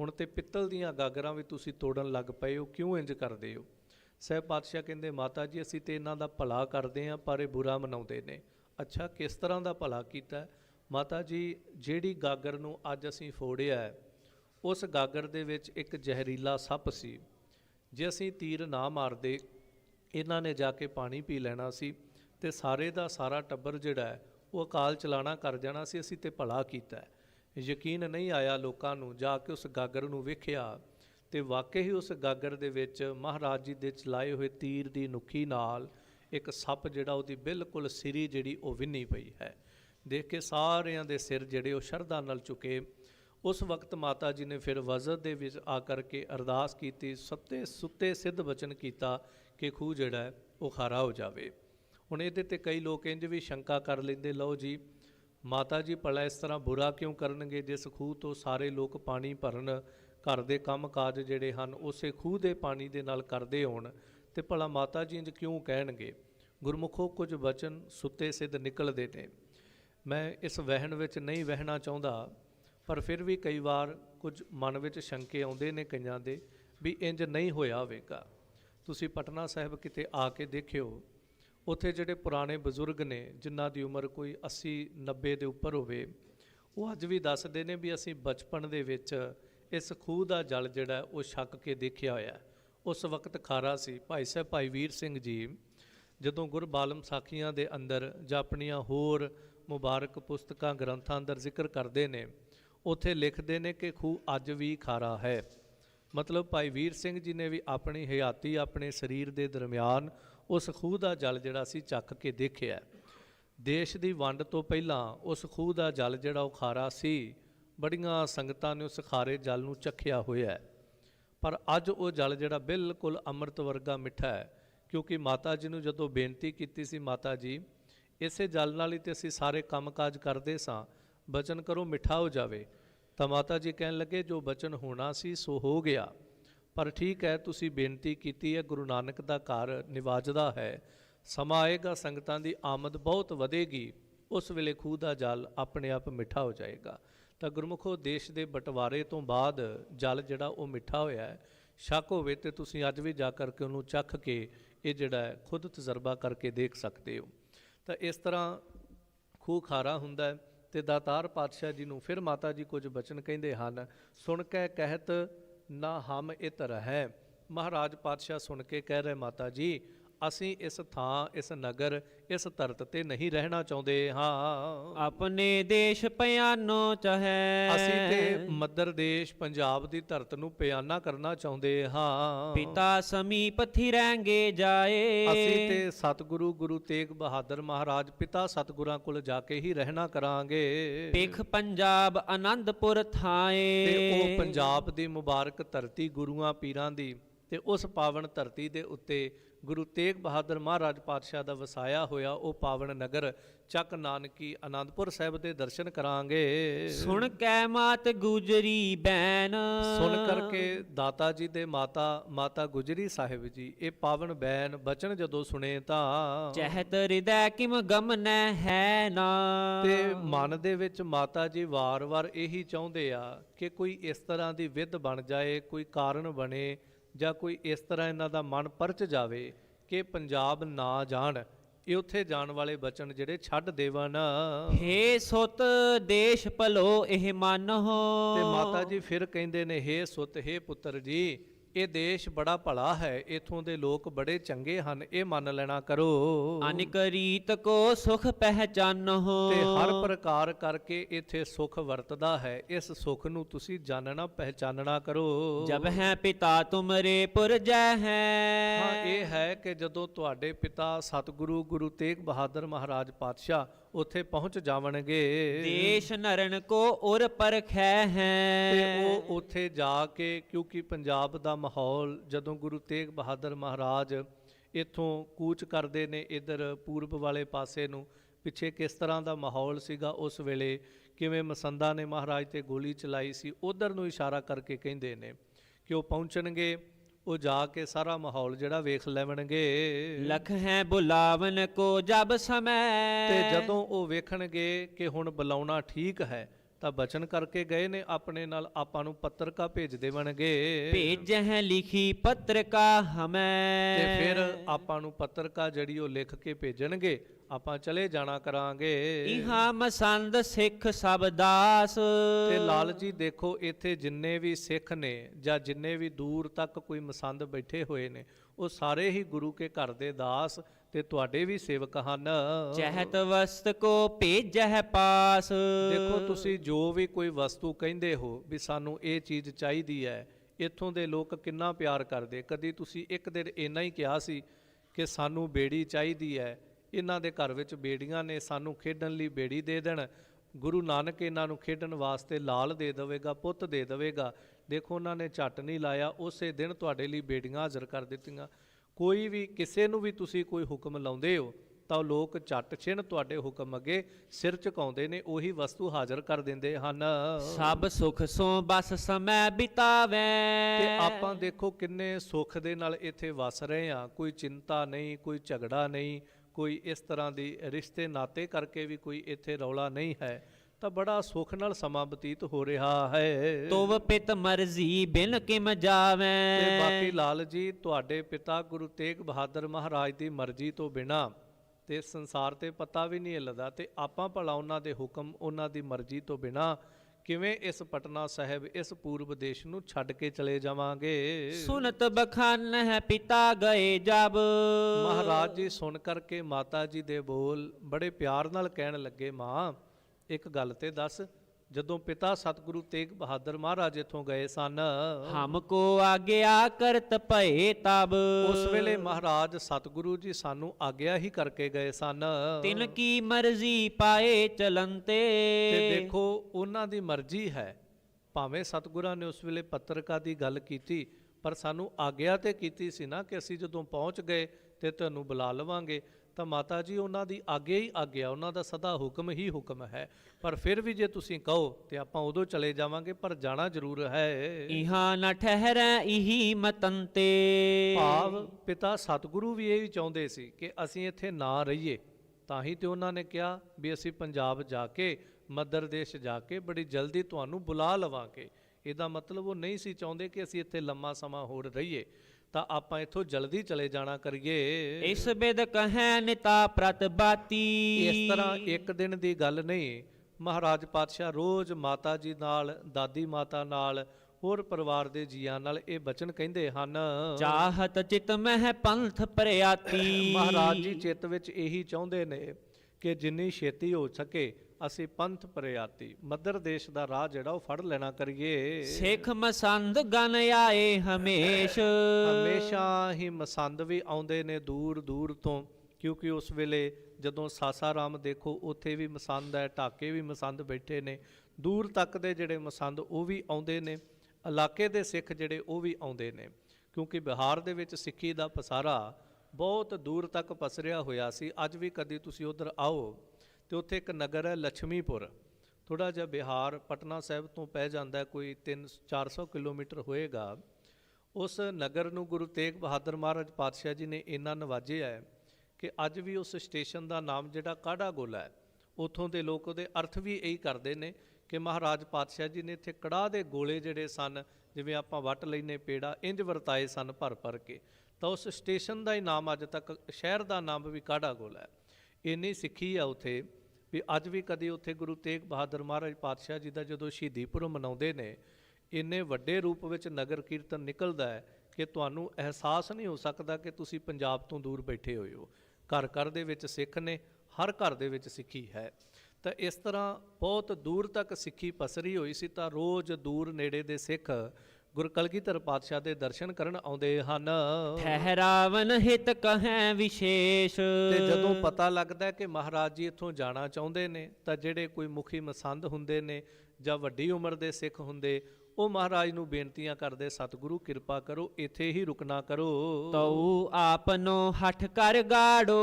ਹੁਣ ਤੇ ਪਿੱਤਲ ਦੀਆਂ ਗਾਗਰਾਂ ਵੀ ਤੁਸੀਂ ਤੋੜਨ ਲੱਗ ਪਏ ਹੋ ਕਿਉਂ ਇੰਜ ਕਰਦੇ ਹੋ? ਸਹਿਬ ਪਾਤਸ਼ਾਹ ਕਹਿੰਦੇ ਮਾਤਾ ਜੀ ਅਸੀਂ ਤੇ ਇਹਨਾਂ ਦਾ ਭਲਾ ਕਰਦੇ ਆਂ ਪਰ ਇਹ ਬੁਰਾ ਮਨਾਉਂਦੇ ਨੇ। ਅੱਛਾ ਕਿਸ ਤਰ੍ਹਾਂ ਦਾ ਭਲਾ ਕੀਤਾ? ਮਾਤਾ ਜੀ ਜਿਹੜੀ ਗਾਗਰ ਨੂੰ ਅੱਜ ਅਸੀਂ ਫੋੜਿਆ ਹੈ, ਉਸ ਗਾਗਰ ਦੇ ਵਿੱਚ ਇੱਕ ਜ਼ਹਿਰੀਲਾ ਸੱਪ ਸੀ। ਜੇ ਅਸੀਂ ਤੀਰ ਨਾ ਮਾਰਦੇ ਇਹਨਾਂ ਨੇ ਜਾ ਕੇ ਪਾਣੀ ਪੀ ਲੈਣਾ ਸੀ ਤੇ ਸਾਰੇ ਦਾ ਸਾਰਾ ਟੱਬਰ ਜਿਹੜਾ ਹੈ ਉਹ ਅਕਾਲ ਚਲਾਣਾ ਕਰ ਜਾਣਾ ਸੀ, ਅਸੀਂ ਤੇ ਭਲਾ ਕੀਤਾ ਯਕੀਨ ਨਹੀਂ ਆਇਆ ਲੋਕਾਂ ਨੂੰ, ਜਾ ਕੇ ਉਸ ਗਾਗਰ ਨੂੰ ਵੇਖਿਆ ਤੇ ਵਾਕਈ ਹੀ ਉਸ ਗਾਗਰ ਦੇ ਵਿੱਚ ਮਹਾਰਾਜ ਜੀ ਦੇ ਚਲਾਏ ਹੋਏ ਤੀਰ ਦੀ ਨੁੱਖੀ ਨਾਲ ਇੱਕ ਸੱਪ ਜਿਹੜਾ ਉਹਦੀ ਬਿਲਕੁਲ ਸਿਰੀ ਜਿਹੜੀ ਉਹ ਵਿੰਨੀ ਪਈ ਹੈ। ਦੇਖ ਕੇ ਸਾਰਿਆਂ ਦੇ ਸਿਰ ਜਿਹੜੇ ਉਹ ਸ਼ਰਧਾ ਨਾਲ ਝੁਕੇ। ਉਸ ਵਕਤ ਮਾਤਾ ਜੀ ਨੇ ਫਿਰ ਵਜ਼ਰ ਦੇ ਵਿੱਚ ਆ ਕਰਕੇ ਅਰਦਾਸ ਕੀਤੀ, ਸੱਤੇ ਸੁੱਤੇ ਸਿੱਧ ਬਚਨ ਕੀਤਾ ਕਿ ਖੂਹ ਜਿਹੜਾ ਉਹ ਖਾਰਾ ਹੋ ਜਾਵੇ। ਹੁਣ ਇਹਦੇ ਤੇ ਕਈ ਲੋਕ ਇੰਜ ਵੀ ਸ਼ੰਕਾ ਕਰ ਲੈਂਦੇ, ਲਓ ਜੀ, ਮਾਤਾ ਜੀ ਭਲਾ ਇਸ ਤਰ੍ਹਾਂ ਬੁਰਾ ਕਿਉਂ ਕਰਨਗੇ, ਜਿਸ ਖੂਹ ਤੋਂ ਸਾਰੇ ਲੋਕ ਪਾਣੀ ਭਰਨ, ਘਰ ਦੇ ਕੰਮ ਕਾਜ ਜਿਹੜੇ ਹਨ, ਉਸੇ ਖੂਹ ਦੇ ਪਾਣੀ ਦੇ ਨਾਲ ਕਰਦੇ ਹੋਣ, ਤੇ ਭਲਾ ਮਾਤਾ ਜੀ ਇੰਜ ਕਿਉਂ ਕਹਿਣਗੇ? ਗੁਰਮੁਖੋ ਕੁਝ ਬਚਨ ਸੁੱਤੇ ਸਿੱਧ ਨਿਕਲਦੇ ਨੇ। ਮੈਂ ਇਸ ਵਹਿਣ ਵਿੱਚ ਨਹੀਂ ਵਹਿਣਾ ਚਾਹੁੰਦਾ, ਪਰ ਫਿਰ ਵੀ ਕਈ ਵਾਰ ਕੁਝ ਮਨ ਵਿੱਚ ਸ਼ੰਕੇ ਆਉਂਦੇ ਨੇ ਕਈਆਂ ਦੇ, ਵੀ ਇੰਜ ਨਹੀਂ ਹੋਇਆ ਹੋਵੇਗਾ ਤੁਸੀਂ ਪਟਨਾ ਸਾਹਿਬ ਕਿਤੇ ਆ ਕੇ ਦੇਖਿਓ। ਉੱਥੇ ਜਿਹੜੇ ਪੁਰਾਣੇ ਬਜ਼ੁਰਗ ਨੇ, ਜਿਨ੍ਹਾਂ ਦੀ ਉਮਰ ਕੋਈ 80 90 ਦੇ ਉੱਪਰ ਹੋਵੇ, ਉਹ ਅੱਜ ਵੀ ਦੱਸਦੇ ਨੇ ਵੀ ਅਸੀਂ ਬਚਪਨ ਦੇ ਵਿੱਚ ਇਸ ਖੂਹ ਦਾ ਜਲ ਜਿਹੜਾ ਉਹ ਛੱਕ ਕੇ ਦੇਖਿਆ ਹੋਇਆ ਉਸ ਵਕਤ ਖਾਰਾ ਸੀ। ਭਾਈ ਸਾਹਿਬ, ਭਾਈ ਵੀਰ ਸਿੰਘ ਜੀ, ਜਦੋਂ ਗੁਰਬਾਲਮ ਸਾਖੀਆਂ ਦੇ ਅੰਦਰ ਜਾਂ ਆਪਣੀਆਂ ਹੋਰ ਮੁਬਾਰਕ ਪੁਸਤਕਾਂ, ਗ੍ਰੰਥਾਂ ਅੰਦਰ ਜ਼ਿਕਰ ਕਰਦੇ ਨੇ, ਉੱਥੇ ਲਿਖਦੇ ਨੇ ਕਿ ਖੂਹ ਅੱਜ ਵੀ ਖਾਰਾ ਹੈ। ਮਤਲਬ ਭਾਈ ਵੀਰ ਸਿੰਘ ਜੀ ਨੇ ਵੀ ਆਪਣੀ ਹਯਾਤੀ, ਆਪਣੇ ਸਰੀਰ ਦੇ ਦਰਮਿਆਨ ਉਸ ਖੂਹ ਦਾ ਜਲ ਜਿਹੜਾ ਸੀ ਚੱਕ ਕੇ ਦੇਖਿਆ। ਦੇਸ਼ ਦੀ ਵੰਡ ਤੋਂ ਪਹਿਲਾਂ ਉਸ ਖੂਹ ਦਾ ਜਲ ਜਿਹੜਾ ਉਹ ਖਾਰਾ ਸੀ, ਬੜੀਆਂ ਸੰਗਤਾਂ ਨੇ ਉਸ ਖਾਰੇ ਜਲ ਨੂੰ ਚੱਖਿਆ ਹੋਇਆ ਪਰ ਅੱਜ ਉਹ ਜਲ ਜਿਹੜਾ ਬਿਲਕੁਲ ਅੰਮ੍ਰਿਤ ਵਰਗਾ ਮਿੱਠਾ ਹੈ, ਕਿਉਂਕਿ ਮਾਤਾ ਜੀ ਨੂੰ ਜਦੋਂ ਬੇਨਤੀ ਕੀਤੀ ਸੀ ਮਾਤਾ ਜੀ, ਇਸੇ ਜਲ ਨਾਲ ਹੀ ਤੇ ਅਸੀਂ ਸਾਰੇ ਕੰਮਕਾਜ ਕਰਦੇ ਸਾਂ, ਬਚਨ ਕਰੋ ਮਿੱਠਾ ਹੋ ਜਾਵੇ। ਤਾਂ ਮਾਤਾ ਜੀ ਕਹਿਣ ਲੱਗੇ, ਜੋ ਬਚਨ ਹੋਣਾ ਸੀ ਸੋ ਹੋ ਗਿਆ। ਪਰ ਠੀਕ ਹੈ, ਤੁਸੀਂ ਬੇਨਤੀ ਕੀਤੀ ਹੈ, ਗੁਰੂ ਨਾਨਕ ਦਾ ਘਰ ਨਿਵਾਜਦਾ ਹੈ। ਸਮਾਂ ਆਏਗਾ, ਸੰਗਤਾਂ ਦੀ ਆਮਦ ਬਹੁਤ ਵਧੇਗੀ। ਉਸ ਵੇਲੇ ਖੂਹ ਦਾ ਜਲ ਆਪਣੇ ਆਪ ਮਿੱਠਾ ਹੋ ਜਾਏਗਾ। ਤਾਂ ਗੁਰਮੁਖੋ, ਦੇਸ਼ ਦੇ ਬਟਵਾਰੇ ਤੋਂ ਬਾਅਦ ਜਲ ਜਿਹੜਾ ਉਹ ਮਿੱਠਾ ਹੋਇਆ ਹੈ। ਸ਼ੱਕ ਹੋਵੇ ਤੇ ਤੁਸੀਂ ਅੱਜ ਵੀ ਜਾ ਕਰਕੇ ਉਹਨੂੰ ਚੱਖ ਕੇ ਇਹ ਜਿਹੜਾ ਖੁਦ ਤਜਰਬਾ ਕਰਕੇ ਦੇਖ ਸਕਦੇ ਹੋ। ਤਾਂ ਇਸ ਤਰ੍ਹਾਂ ਖੂਹ ਖਾਰਾ ਹੁੰਦਾ ਹੈ ਤੇ ਦਾਤਾਰ ਪਾਤਸ਼ਾਹ ਜੀ ਨੂੰ ਫਿਰ ਮਾਤਾ ਜੀ ਕੁਝ ਬਚਨ ਕਹਿੰਦੇ ਹਨ, ਸੁਣ ਕੇ ਕਹਿਤ ਨਾ ਹਮ ਇਤ ਹੈ। ਮਹਾਰਾਜ ਪਾਤਸ਼ਾਹ ਸੁਣ ਕੇ ਕਹਿ ਰਹੇ ਮਾਤਾ ਜੀ ਅਸੀਂ ਇਸ ਥਾਂ ਇਸ ਨਗਰ ਇਸ ਧਰਤ ਤੇ ਨਹੀਂ ਰਹਿਣਾ ਚਾਹੁੰਦੇ ਹਾਂ। ਆਪਣੇ ਦੇਸ਼ ਪਿਆਨੋ ਚਹੈ। ਅਸੀਂ ਤੇ ਮੱਦਰ ਦੇਸ਼ ਪੰਜਾਬ ਦੀ ਧਰਤ ਨੂੰ ਪਿਆਨਾ ਕਰਨਾ ਚਾਹੁੰਦੇ ਹਾਂ। ਪਿਤਾ ਸਮੀਪ ਥਿਰੈਂਗੇ ਜਾਏ। ਅਸੀਂ ਤੇ ਸਤਿਗੁਰੂ ਗੁਰੂ ਤੇਗ ਬਹਾਦਰ ਮਹਾਰਾਜ ਪਿਤਾ ਸਤਿਗੁਰਾਂ ਕੋਲ ਜਾ ਕੇ ਹੀ ਰਹਿਣਾ ਕਰਾਂਗੇ। ਪਿਖ ਪੰਜਾਬ ਆਨੰਦਪੁਰ ਥਾਏ। ਤੇ ਉਹ ਪੰਜਾਬ ਦੀ ਮੁਬਾਰਕ ਧਰਤੀ ਗੁਰੂਆਂ ਪੀਰਾਂ ਦੀ ਤੇ ਉਸ ਪਾਵਨ ਧਰਤੀ ਦੇ ਉੱਤੇ ਗੁਰੂ ਤੇਗ ਬਹਾਦਰ ਮਹਾਰਾਜ ਪਾਤਸ਼ਾਹ ਦਾ ਵਸਾਇਆ ਹੋਇਆ ਉਹ ਪਾਵਨ ਨਗਰ ਚੱਕ ਨਾਨਕੀ ਆਨੰਦਪੁਰ ਸਾਹਿਬ ਦੇ ਦਰਸ਼ਨ ਕਰਾਂਗੇ। ਸੁਣ ਕੈ ਮਾਤ ਗੁਜਰੀ ਬੈਨ। ਸੁਣ ਕਰਕੇ ਦਾਤਾ ਜੀ ਦੇ ਮਾਤਾ ਮਾਤਾ ਗੁਜਰੀ ਸਾਹਿਬ ਜੀ ਇਹ ਪਾਵਨ ਬੈਨ ਬਚਨ ਜਦੋਂ ਸੁਣੇ ਤਾਂ ਚਹਿਤ ਹਿਰਦੈ ਕਿਮ ਗਮਨੈ ਹੈ ਨਾ। ਤੇ ਮਨ ਦੇ ਵਿੱਚ ਮਾਤਾ ਜੀ ਵਾਰ-ਵਾਰ ਇਹੀ ਚਾਹੁੰਦੇ ਆ ਕਿ ਕੋਈ ਇਸ ਤਰ੍ਹਾਂ ਦੀ ਵਿਧ ਬਣ ਜਾਏ ਕੋਈ ਕਾਰਨ ਬਣੇ ਜਾਂ ਕੋਈ ਇਸ ਤਰ੍ਹਾਂ ਇਹਨਾਂ ਦਾ ਮਨ ਪਰਚ ਜਾਵੇ ਕਿ ਪੰਜਾਬ ਨਾ ਜਾਣ ਇਹ ਉੱਥੇ ਜਾਣ ਵਾਲੇ ਬਚਨ ਜਿਹੜੇ ਛੱਡ ਦੇਵਨ। ਹੇ ਸੁਤ ਦੇਸ਼ ਭਲੋ ਇਹ ਮਨ ਹੋ। ਤੇ ਮਾਤਾ ਜੀ ਫਿਰ ਕਹਿੰਦੇ ਨੇ ਹੇ ਸੁਤ ਹੇ ਪੁੱਤਰ ਜੀ ਇਹ ਦੇਸ਼ ਬੜਾ ਭਲਾ ਹੈ ਇਥੋਂ ਦੇ ਲੋਕ ਬੜੇ ਚੰਗੇ ਹਨ ਇਹ ਮੰਨ ਲੈਣਾ ਕਰੋ। ਅਨਿਕ ਰੀਤ ਕੋ ਸੁਖ ਪਹਿਚਾਨੋ ਤੇ ਹਰ ਪ੍ਰਕਾਰ ਕਰਕੇ ਇੱਥੇ ਸੁਖ ਵਰਤਦਾ ਹੈ ਇਸ ਸੁਖ ਨੂੰ ਤੁਸੀਂ ਜਾਣਨਾ ਪਹਿਚਾਨਣਾ ਕਰੋ। ਜਬ ਹੈ ਪਿਤਾ ਤੁਮਰੇ ਪੁਰਜੈ ਹੈ। ਹਾਂ ਇਹ ਹੈ ਕਿ ਜਦੋਂ ਤੁਹਾਡੇ ਪਿਤਾ ਸਤਿਗੁਰੂ ਗੁਰੂ ਤੇਗ ਬਹਾਦਰ ਮਹਾਰਾਜ ਪਾਤਸ਼ਾਹ ਉੱਥੇ ਪਹੁੰਚ ਜਾਵਣਗੇ। ਦੇਸ਼ ਨਰਨ ਕੋ ਉਰ ਪਰਖੈ ਤੇ ਹੈ। ਉਹ ਉੱਥੇ ਜਾ ਕੇ ਕਿਉਂਕਿ ਪੰਜਾਬ ਦਾ ਮਾਹੌਲ ਜਦੋਂ ਗੁਰੂ ਤੇਗ ਬਹਾਦਰ ਮਹਾਰਾਜ ਇੱਥੋਂ ਕੂਚ ਕਰਦੇ ਨੇ ਇਧਰ ਪੂਰਬ ਵਾਲੇ ਪਾਸੇ ਨੂੰ ਪਿੱਛੇ ਕਿਸ ਤਰ੍ਹਾਂ ਦਾ ਮਾਹੌਲ ਸੀਗਾ ਉਸ ਵੇਲੇ ਕਿਵੇਂ ਮਸੰਦਾ ਨੇ ਮਹਾਰਾਜ ਤੇ ਗੋਲੀ ਚਲਾਈ ਸੀ ਉਧਰ ਨੂੰ ਇਸ਼ਾਰਾ ਕਰਕੇ ਕਹਿੰਦੇ ਨੇ ਕਿ ਉਹ ਪਹੁੰਚਣਗੇ। ਉਹ ਜਾ ਕੇ ਸਾਰਾ ਮਾਹੌਲ ਜਿਹੜਾ ਵੇਖ ਲੈਵਣਗੇ। ਲਖ ਹੈ ਬੁਲਾਵਨ ਕੋ ਜਬ ਸਮੈ। ਤੇ ਜਦੋਂ ਉਹ ਵੇਖਣਗੇ ਕਿ ਹੁਣ ਬੁਲਾਉਣਾ ਠੀਕ ਹੈ ਤਾਂ ਬਚਨ ਕਰਕੇ ਗਏ ਨੇ ਆਪਣੇ ਨਾਲ ਆਪਾਂ ਨੂੰ ਪੱਤਰਕਾ ਭੇਜ ਦੇਵਣਗੇ ਭੇਜਹਿ ਲਿਖੀ ਪੱਤਰਕਾ ਹਮੈ। ਤੇ ਫਿਰ ਆਪਾਂ ਨੂੰ ਪੱਤਰਕਾ ਜਿਹੜੀ ਉਹ ਲਿਖ ਕੇ ਭੇਜਣਗੇ ਆਪਾਂ ਚਲੇ ਜਾਣਾ ਕਰਾਂਗੇ। ਇਹਾ ਮਸੰਦ ਸਿੱਖ ਸਭ ਦਾਸ। ਤੇ ਲਾਲ ਜੀ ਦੇਖੋ ਇੱਥੇ ਜਿੰਨੇ ਵੀ ਸਿੱਖ ਨੇ ਜਾਂ ਜਿੰਨੇ ਵੀ ਦੂਰ ਤੱਕ ਕੋਈ ਮਸੰਦ ਬੈਠੇ ਹੋਏ ਨੇ ਉਹ ਸਾਰੇ ਹੀ ਗੁਰੂ ਕੇ ਘਰ ਦੇ ਦਾਸ। ਤੇ ਤੁਹਾਡੇ ਵੀ ਸੇਵਕ ਹਨ। ਚਹਿਤ ਵਸਤ ਕੋ ਭੇਜਹਿ ਪਾਸ। ਦੇਖੋ ਤੁਸੀਂ ਜੋ ਵੀ ਕੋਈ ਵਸਤੂ ਕਹਿੰਦੇ ਹੋ ਵੀ ਸਾਨੂੰ ਇਹ ਚੀਜ਼ ਚਾਹੀਦੀ ਹੈ ਇੱਥੋਂ ਦੇ ਲੋਕ ਕਿੰਨਾ ਪਿਆਰ ਕਰਦੇ? ਕਦੀ ਤੁਸੀਂ ਇੱਕ ਦਿਨ ਇੰਨਾ ਹੀ ਕਿਹਾ ਸੀ ਕਿ ਸਾਨੂੰ ਬੇੜੀ ਚਾਹੀਦੀ ਹੈ। ਇਹਨਾਂ ਦੇ ਘਰ ਵਿੱਚ ਬੇੜੀਆਂ ਨੇ ਸਾਨੂੰ ਖੇਡਣ ਲਈ ਬੇੜੀ ਦੇ ਦੇਣ। ਗੁਰੂ ਨਾਨਕ ਇਹਨਾਂ ਨੂੰ ਖੇਡਣ ਵਾਸਤੇ ਲਾਲ ਦੇ ਦੇਵੇਗਾ ਪੁੱਤ ਦੇ ਦੇਵੇਗਾ। ਦੇਖੋ ਉਹਨਾਂ ਨੇ ਝੱਟ ਨਹੀਂ ਲਾਇਆ ਉਸੇ ਦਿਨ ਤੁਹਾਡੇ ਲਈ ਬੇੜੀਆਂ ਹਾਜ਼ਰ ਕਰ ਦਿੱਤੀਆਂ। ਕੋਈ ਵੀ ਕਿਸੇ ਨੂੰ ਵੀ ਤੁਸੀਂ ਕੋਈ ਹੁਕਮ ਲਾਉਂਦੇ ਹੋ ਤਾਂ ਲੋਕ ਝੱਟ ਛਿਣ ਤੁਹਾਡੇ ਹੁਕਮ ਅੱਗੇ ਸਿਰ ਝੁਕਾਉਂਦੇ ਨੇ ਉਹੀ ਵਸਤੂ ਹਾਜ਼ਰ ਕਰ ਦਿੰਦੇ ਹਨ। ਸਭ ਸੁਖ ਸੋ ਬਸ ਸਮੈ ਬਿਤਾਵੈ। ਤੇ ਆਪਾਂ ਦੇਖੋ ਕਿੰਨੇ ਸੁੱਖ ਦੇ ਨਾਲ ਇੱਥੇ ਵਸ ਰਹੇ ਆ ਕੋਈ ਚਿੰਤਾ ਨਹੀਂ ਕੋਈ ਝਗੜਾ ਨਹੀਂ ਕੋਈ ਇਸ ਤਰ੍ਹਾਂ ਦੀ ਰਿਸ਼ਤੇ ਨਾਤੇ ਕਰਕੇ ਵੀ ਕੋਈ ਇੱਥੇ ਰੌਲਾ ਨਹੀਂ ਹੈ। ਤਾਂ ਬੜਾ ਸੁੱਖ ਨਾਲ ਸਮਾਂ ਬਤੀਤ ਹੋ ਰਿਹਾ ਹੈ। ਤੋਵ ਪਿਤ ਮਰਜ਼ੀ ਬਿਨ ਕਿਮ ਜਾਵੈ। ਤੇ ਬਾਕੀ ਲਾਲ ਜੀ ਤੁਹਾਡੇ ਪਿਤਾ ਗੁਰੂ ਤੇਗ ਬਹਾਦਰ ਮਹਾਰਾਜ ਦੀ ਮਰਜ਼ੀ ਤੋਂ ਬਿਨਾ ਤੇ ਸੰਸਾਰ ਤੇ ਪਤਾ ਵੀ ਨਹੀਂ ਹਿੱਲਦਾ ਤੇ ਆਪਾਂ ਭਲਾ ਉਹਨਾਂ ਦੇ ਹੁਕਮ ਉਹਨਾਂ ਦੀ ਮਰਜ਼ੀ ਤੋਂ ਬਿਨਾ ਕਿਵੇਂ ਇਸ ਪਟਨਾ ਸਾਹਿਬ ਇਸ ਪੂਰਬ ਦੇਸ਼ ਨੂੰ ਛੱਡ ਕੇ ਚਲੇ ਜਾਵਾਂਗੇ? ਸੁਨਤ ਬਖਾਨ ਹੈ ਪਿਤਾ ਗਏ ਜਬ। ਮਹਾਰਾਜ ਜੀ ਸੁਣ ਕਰਕੇ ਮਾਤਾ ਜੀ ਦੇ ਬੋਲ ਬੜੇ ਪਿਆਰ ਨਾਲ ਕਹਿਣ ਲੱਗੇ ਮਾਂ ਇੱਕ ਗੱਲ ਤੇ ਦੱਸ ਜਦੋਂ ਪਿਤਾ ਸਤਿਗੁਰੂ ਤੇਗ ਬਹਾਦਰ ਮਹਾਰਾਜ ਇੱਥੋਂ ਗਏ ਸਨ ਹਮਕੋ ਆਗਿਆ ਕਰਤ ਭਏ ਤਬ। ਉਸ ਵੇਲੇ ਮਹਾਰਾਜ ਸਤਿਗੁਰੂ ਜੀ ਸਾਨੂੰ ਆਗਿਆ ਹੀ ਕਰਕੇ ਗਏ ਸਨ। ਤਿਨ ਕੀ ਮਰਜ਼ੀ ਪਾਏ ਚਲੰਤੇ ਤੇ। ਦੇਖੋ ਉਹਨਾਂ ਦੀ ਮਰਜ਼ੀ ਹੈ। ਭਾਵੇਂ ਸਤਿਗੁਰਾਂ ਨੇ ਉਸ ਵੇਲੇ ਪੱਤਰਕਾ ਦੀ ਗੱਲ ਕੀਤੀ ਪਰ ਸਾਨੂੰ ਆਗਿਆ ਤੇ ਕੀਤੀ ਸੀ ਨਾ ਕਿ ਅਸੀਂ ਜਦੋਂ ਪਹੁੰਚ ਗਏ ਤੇ ਤੁਹਾਨੂੰ ਬੁਲਾ ਲਵਾਂਗੇ। ਤਾਂ ਮਾਤਾ ਜੀ ਉਹਨਾਂ ਦੀ ਆਗੇ ਹੀ ਆਗਿਆ ਉਹਨਾਂ ਦਾ ਸਦਾ ਹੁਕਮ ਹੀ ਹੁਕਮ ਹੈ। ਪਰ ਫਿਰ ਵੀ ਜੇ ਤੁਸੀਂ ਕਹੋ ਤੇ ਆਪਾਂ ਉਦੋਂ ਚਲੇ ਜਾਵਾਂਗੇ ਪਰ ਜਾਣਾ ਜ਼ਰੂਰ ਹੈ। ਇਹਾ ਨ ਠਹਿਰੈ ਇਹੀ ਮਤੰਤੇ। ਭਾਵ ਪਿਤਾ ਸਤਿਗੁਰੂ ਵੀ ਇਹ ਵੀ ਚਾਹੁੰਦੇ ਸੀ ਕਿ ਅਸੀਂ ਇੱਥੇ ਨਾ ਰਹੀਏ। ਤਾਂ ਹੀ ਤੇ ਉਹਨਾਂ ਨੇ ਕਿਹਾ ਵੀ ਅਸੀਂ ਪੰਜਾਬ ਜਾ ਕੇ ਮਦਰ ਦੇਸ਼ ਜਾ ਕੇ ਬੜੀ ਜਲਦੀ ਤੁਹਾਨੂੰ ਬੁਲਾ ਲਵਾਂਗੇ। ਇਹਦਾ ਮਤਲਬ ਉਹ ਨਹੀਂ ਸੀ ਚਾਹੁੰਦੇ ਕਿ ਅਸੀਂ ਇੱਥੇ ਲੰਮਾ ਸਮਾਂ ਹੋਰ ਰਹੀਏ। ਤਾਂ ਆਪਾਂ ਇੱਥੋਂ ਜਲਦੀ ਚਲੇ ਜਾਣਾ ਕਰੀਏ। ਇਸ ਬਿਦ ਕਹੈ ਨਿਤਾ ਪ੍ਰਤ ਬਾਤੀ। ਇਸ ਤਰ੍ਹਾਂ ਇੱਕ ਦਿਨ ਦੀ ਗੱਲ ਨਹੀਂ ਮਹਾਰਾਜ ਪਾਤਸ਼ਾਹ ਰੋਜ਼ ਮਾਤਾ ਜੀ ਨਾਲ ਦਾਦੀ ਮਾਤਾ ਨਾਲ ਹੋਰ ਪਰਿਵਾਰ ਦੇ ਜੀਆਂ ਨਾਲ ਇਹ ਬਚਨ ਕਹਿੰਦੇ ਹਨ। ਚਾਹਤ ਚਿਤ ਮਹਿ ਪੰਥ ਪਰਿਆਤੀ ਮਹਾਰਾਜ ਜੀ ਚਿੱਤ ਵਿੱਚ ਇਹੀ ਚਾਹੁੰਦੇ ਨੇ ਕਿ ਜਿੰਨੀ ਛੇਤੀ ਹੋ ਸਕੇ ਅਸੀਂ ਪੰਥ ਪਰਿਆਤੀ ਮਦਰ ਦੇਸ਼ ਦਾ ਰਾਹ ਜਿਹੜਾ ਉਹ ਫੜ ਲੈਣਾ ਕਰੀਏ। ਸਿੱਖ ਮਸੰਦ ਗਨ ਆਏ ਹਮੇਸ਼। ਹਮੇਸ਼ਾ ਹੀ ਮਸੰਦ ਵੀ ਆਉਂਦੇ ਨੇ ਦੂਰ ਦੂਰ ਤੋਂ ਕਿਉਂਕਿ ਉਸ ਵੇਲੇ ਜਦੋਂ ਸਾਸਾਰਾਮ ਦੇਖੋ ਉੱਥੇ ਵੀ ਮਸੰਦ ਹੈ ਢਾਕੇ ਵੀ ਮਸੰਦ ਬੈਠੇ ਨੇ। ਦੂਰ ਤੱਕ ਦੇ ਜਿਹੜੇ ਮਸੰਦ ਉਹ ਵੀ ਆਉਂਦੇ ਨੇ ਇਲਾਕੇ ਦੇ ਸਿੱਖ ਜਿਹੜੇ ਉਹ ਵੀ ਆਉਂਦੇ ਨੇ। ਕਿਉਂਕਿ ਬਿਹਾਰ ਦੇ ਵਿੱਚ ਸਿੱਖੀ ਦਾ ਪਸਾਰਾ ਬਹੁਤ ਦੂਰ ਤੱਕ ਪਸਰਿਆ ਹੋਇਆ ਸੀ ਅੱਜ ਵੀ ਕਦੀ ਤੁਸੀਂ ਉਧਰ ਆਓ। ਤੇ ਉੱਥੇ ਇੱਕ ਨਗਰ ਹੈ ਲక్ష్ਮੀਪੁਰ ਥੋੜਾ ਜਿਹਾ ਬਿਹਾਰ, ਪਟਨਾ ਸਾਹਿਬ ਤੋਂ ਪੈ ਜਾਂਦਾ ਹੈ, ਕੋਈ 3 400 ਕਿਲੋਮੀਟਰ ਹੋਏਗਾ। ਉਸ ਨਗਰ ਨੂੰ ਗੁਰੂ ਤੇਗ ਬਹਾਦਰ ਮਹਾਰਾਜ ਪਾਤਸ਼ਾਹ ਜੀ ਨੇ ਇੰਨਾ ਨਵਾਜਿਆ ਹੈ ਕਿ ਅੱਜ ਵੀ ਉਸ ਸਟੇਸ਼ਨ ਦਾ ਨਾਮ ਜਿਹੜਾ ਕਾੜਾ ਗੋਲਾ ਹੈ, ਉਥੋਂ ਦੇ ਲੋਕ ਉਹਦੇ ਅਰਥ ਵੀ ਇਹੀ ਕਰਦੇ ਨੇ ਕਿ ਮਹਾਰਾਜ ਪਾਤਸ਼ਾਹ ਜੀ ਨੇ ਇੱਥੇ ਕੜਾਹ ਦੇ ਗੋਲੇ ਜਿਹੜੇ ਸਨ, ਜਿਵੇਂ ਆਪਾਂ ਵੱਟ ਲੈਨੇ ਪੇੜਾ, ਇੰਜ ਵਰਤਾਏ ਸਨ ਭਰ ਭਰ ਕੇ। ਤਾਂ ਉਸ ਸਟੇਸ਼ਨ ਦਾ ਹੀ ਨਾਮ ਅੱਜ ਤੱਕ, ਸ਼ਹਿਰ ਦਾ ਨਾਮ ਵੀ ਕਾੜਾ ਗੋਲਾ ਹੈ। ਇੰਨੀ ਸਿੱਖੀ ਆ ਉਥੇ। ਵੀ ਅੱਜ ਵੀ ਕਦੀ ਉੱਥੇ ਗੁਰੂ ਤੇਗ ਬਹਾਦਰ ਮਹਾਰਾਜ ਪਾਤਸ਼ਾਹ ਜੀ ਦਾ ਜਦੋਂ ਸ਼ਹੀਦੀ ਪੁਰਬ ਮਨਾਉਂਦੇ ਨੇ, ਇੰਨੇ ਵੱਡੇ ਰੂਪ ਵਿੱਚ ਨਗਰ ਕੀਰਤਨ ਨਿਕਲਦਾ ਹੈ ਕਿ ਤੁਹਾਨੂੰ ਅਹਿਸਾਸ ਨਹੀਂ ਹੋ ਸਕਦਾ ਕਿ ਤੁਸੀਂ ਪੰਜਾਬ ਤੋਂ ਦੂਰ ਬੈਠੇ ਹੋਏ ਹੋ। ਘਰ ਘਰ ਦੇ ਵਿੱਚ ਸਿੱਖ ਨੇ, ਹਰ ਘਰ ਦੇ ਵਿੱਚ ਸਿੱਖੀ ਹੈ। ਤਾਂ ਇਸ ਤਰ੍ਹਾਂ ਬਹੁਤ ਦੂਰ ਤੱਕ ਸਿੱਖੀ ਪਸਰੀ ਹੋਈ ਸੀ ਤਾਂ ਰੋਜ਼ ਦੂਰ ਨੇੜੇ ਦੇ ਸਿੱਖ ਗੁਰ ਕਲਗੀਧਰ ਪਾਤਸ਼ਾਹ ਦੇ ਦਰਸ਼ਨ ਕਰਨ ਆਉਂਦੇ ਹਨ। ਠਹਿਰਾਵਨ ਹਿਤ ਕਹੈ ਵਿਸ਼ੇਸ਼। ਤੇ ਜਦੋਂ ਪਤਾ ਲੱਗਦਾ ਕਿ ਮਹਾਰਾਜ ਜੀ ਇੱਥੋਂ ਜਾਣਾ ਚਾਹੁੰਦੇ ਨੇ ਤਾਂ ਜਿਹੜੇ ਕੋਈ ਮੁਖੀ ਮਸੰਦ ਹੁੰਦੇ ਨੇ ਜਾਂ ਵੱਡੀ ਉਮਰ ਦੇ ਸਿੱਖ ਹੁੰਦੇ ਉਹ ਮਹਾਰਾਜ ਨੂੰ ਬੇਨਤੀਆਂ ਕਰਦੇ ਸਤਿਗੁਰੂ ਕਿਰਪਾ ਕਰੋ ਇੱਥੇ ਹੀ ਰੁਕਣਾ ਕਰੋ। ਤਉ ਆਪਨੋ ਹਠ ਕਰ ਗਾੜੋ।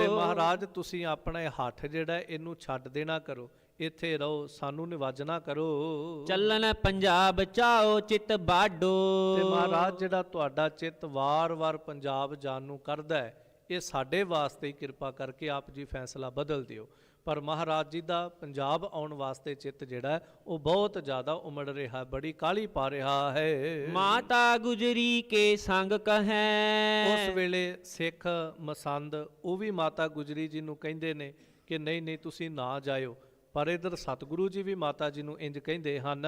ਤੇ ਮਹਾਰਾਜ ਤੁਸੀਂ ਆਪਣਾ ਹੱਥ ਜਿਹੜਾ ਇਹਨੂੰ ਛੱਡ ਦੇਣਾ ਕਰੋ। ਇੱਥੇ ਰਹੋ ਸਾਨੂੰ ਨਿਵਾਜਣਾ ਕਰੋ। ਚੱਲਣ ਪੰਜਾਬ ਚਾਓ ਚਿਤ ਬਾਡੋ। ਤੇ ਮਹਾਰਾਜ ਜਿਹੜਾ ਤੁਹਾਡਾ ਚਿੱਤ ਵਾਰ-ਵਾਰ ਪੰਜਾਬ ਜਾਣ ਨੂੰ ਕਰਦਾ ਹੈ ਇਹ ਸਾਡੇ ਵਾਸਤੇ ਕਿਰਪਾ ਕਰਕੇ ਆਪ ਜੀ ਫੈਸਲਾ ਬਦਲ ਦਿਓ। ਪਰ ਮਹਾਰਾਜ ਜੀ ਦਾ ਪੰਜਾਬ ਆਉਣ ਵਾਸਤੇ ਚਿੱਤ ਜਿਹੜਾ ਉਹ ਬਹੁਤ ਜ਼ਿਆਦਾ ਉਮੜ ਰਿਹਾ ਬੜੀ ਕਾਲੀ ਪਾ ਰਿਹਾ ਹੈ। ਮਾਤਾ ਗੁਜਰੀ ਕੇ ਸੰਗ ਕਹੈ। ਉਸ ਵੇਲੇ ਸਿੱਖ ਮਸੰਦ ਉਹ ਵੀ ਮਾਤਾ ਗੁਜਰੀ ਜੀ ਨੂੰ ਕਹਿੰਦੇ ਨੇ ਕਿ ਨਹੀਂ ਨਹੀਂ ਤੁਸੀਂ ਨਾ ਜਾਇਓ। ਪਰ ਇਧਰ ਸਤਿਗੁਰੂ ਜੀ ਵੀ ਮਾਤਾ ਜੀ ਨੂੰ ਇੰਜ ਕਹਿੰਦੇ ਹਨ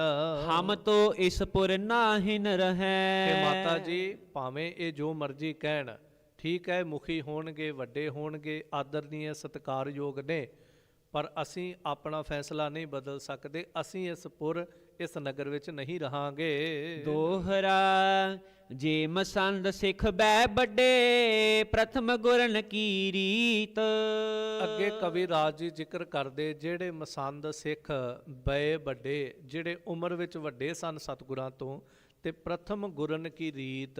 ਹਮ ਤੋ ਇਸ ਪੁਰ ਨਾਹਿਨ ਰਹੈ। ਕਿ ਮਾਤਾ ਜੀ ਭਾਵੇਂ ਇਹ ਜੋ ਮਰਜ਼ੀ ਕਹਿਣ ਠੀਕ ਹੈ ਮੁਖੀ ਹੋਣਗੇ ਵੱਡੇ ਹੋਣਗੇ ਆਦਰਨੀय ਸਤਿਕਾਰਯੋਗ ਨੇ ਪਰ ਅਸੀਂ ਆਪਣਾ ਫੈਸਲਾ ਨਹੀਂ ਬਦਲ ਸਕਦੇ ਅਸੀਂ ਇਸ ਪੁਰ ਇਸ ਨਗਰ ਵਿੱਚ ਨਹੀਂ ਰਹਾਂਗੇ। ਦੋਹਰਾ ਜੇ ਮਸੰਦ ਸਿੱਖ ਬੈ ਵੱਡੇ, ਪ੍ਰਥਮ ਗੁਰਨ ਕੀ ਰੀਤ? ਅੱਗੇ ਕਵੀ ਰਾਜ ਜੀ ਜ਼ਿਕਰ ਕਰਦੇ, ਜਿਹੜੇ ਮਸੰਦ ਸਿੱਖ ਬੈ ਵੱਡੇ, ਜਿਹੜੇ ਉਮਰ ਵਿੱਚ ਵੱਡੇ ਸਨ ਸਤਿਗੁਰਾਂ ਤੋਂ, ਤੇ ਪ੍ਰਥਮ ਗੁਰਨ ਕੀ ਰੀਤ?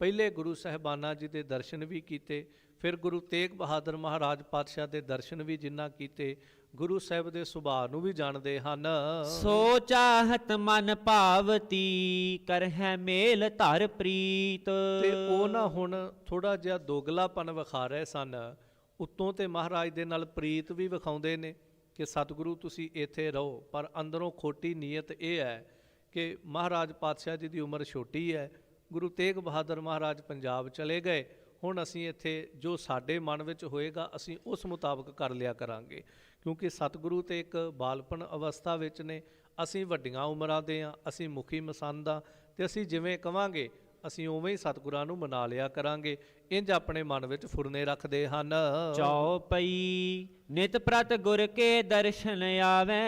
ਪਹਿਲੇ ਗੁਰੂ ਸਾਹਿਬਾਨਾਂ ਜੀ ਦੇ ਦਰਸ਼ਨ ਵੀ ਕੀਤੇ, ਫਿਰ ਗੁਰੂ ਤੇਗ ਬਹਾਦਰ ਮਹਾਰਾਜ ਪਾਤਸ਼ਾਹ ਦੇ ਦਰਸ਼ਨ ਵੀ ਜਿੰਨਾ ਕੀਤੇ ਗੁਰੂ ਸਾਹਿਬ ਦੇ ਸੁਭਾਅ ਨੂੰ ਵੀ ਜਾਣਦੇ ਹਨ। ਸੋ ਚਾਹਤ ਮਨ ਭਾਵਤੀ ਕਰਹਿ ਮੇਲ ਧਰ ਪ੍ਰੀਤ। ਤੇ ਉਹ ਨਾ ਹੁਣ ਥੋੜਾ ਜਿਹਾ ਦੋਗਲਾਪਨ ਵਿਖਾ ਰਹੇ ਸਨ। ਉੱਤੋਂ ਤੇ ਮਹਾਰਾਜ ਦੇ ਨਾਲ ਪ੍ਰੀਤ ਵੀ ਵਿਖਾਉਂਦੇ ਨੇ ਕਿ ਸਤਿਗੁਰੂ ਤੁਸੀਂ ਇੱਥੇ ਰਹੋ। ਪਰ ਅੰਦਰੋਂ ਖੋਟੀ ਨੀਅਤ ਇਹ ਹੈ ਕਿ ਮਹਾਰਾਜ ਪਾਤਸ਼ਾਹ ਜੀ ਦੀ ਉਮਰ ਛੋਟੀ ਹੈ। ਗੁਰੂ ਤੇਗ ਬਹਾਦਰ ਮਹਾਰਾਜ ਪੰਜਾਬ ਚਲੇ ਗਏ। ਹੁਣ ਅਸੀਂ ਇੱਥੇ ਜੋ ਸਾਡੇ ਮਨ ਵਿੱਚ ਹੋਏਗਾ ਅਸੀਂ ਉਸ ਮੁਤਾਬਕ ਕਰ ਲਿਆ ਕਰਾਂਗੇ। ਕਿਉਂਕਿ ਸਤਿਗੁਰੂ ਤੇ ਇੱਕ ਬਾਲਪਨ ਅਵਸਥਾ ਵਿੱਚ ਨੇ ਅਸੀਂ ਵੱਡੀਆਂ ਉਮਰਾਂ ਦੇ ਆ ਅਸੀਂ ਮੁਖੀ ਮਸੰਦ ਆ ਤੇ ਅਸੀਂ ਜਿਵੇਂ ਕਵਾਂਗੇ ਅਸੀਂ ਉਵੇਂ ਹੀ ਸਤਿਗੁਰਾਂ ਨੂੰ ਮਨਾ ਲਿਆ ਕਰਾਂਗੇ। ਇੰਜ ਆਪਣੇ ਮਨ ਵਿੱਚ ਫੁਰਨੇ ਰੱਖਦੇ ਹਨ। ਚੌਪਈ ਨਿਤ ਪ੍ਰਤ ਗੁਰ ਕੇ ਦਰਸ਼ਨ ਆਵੈ।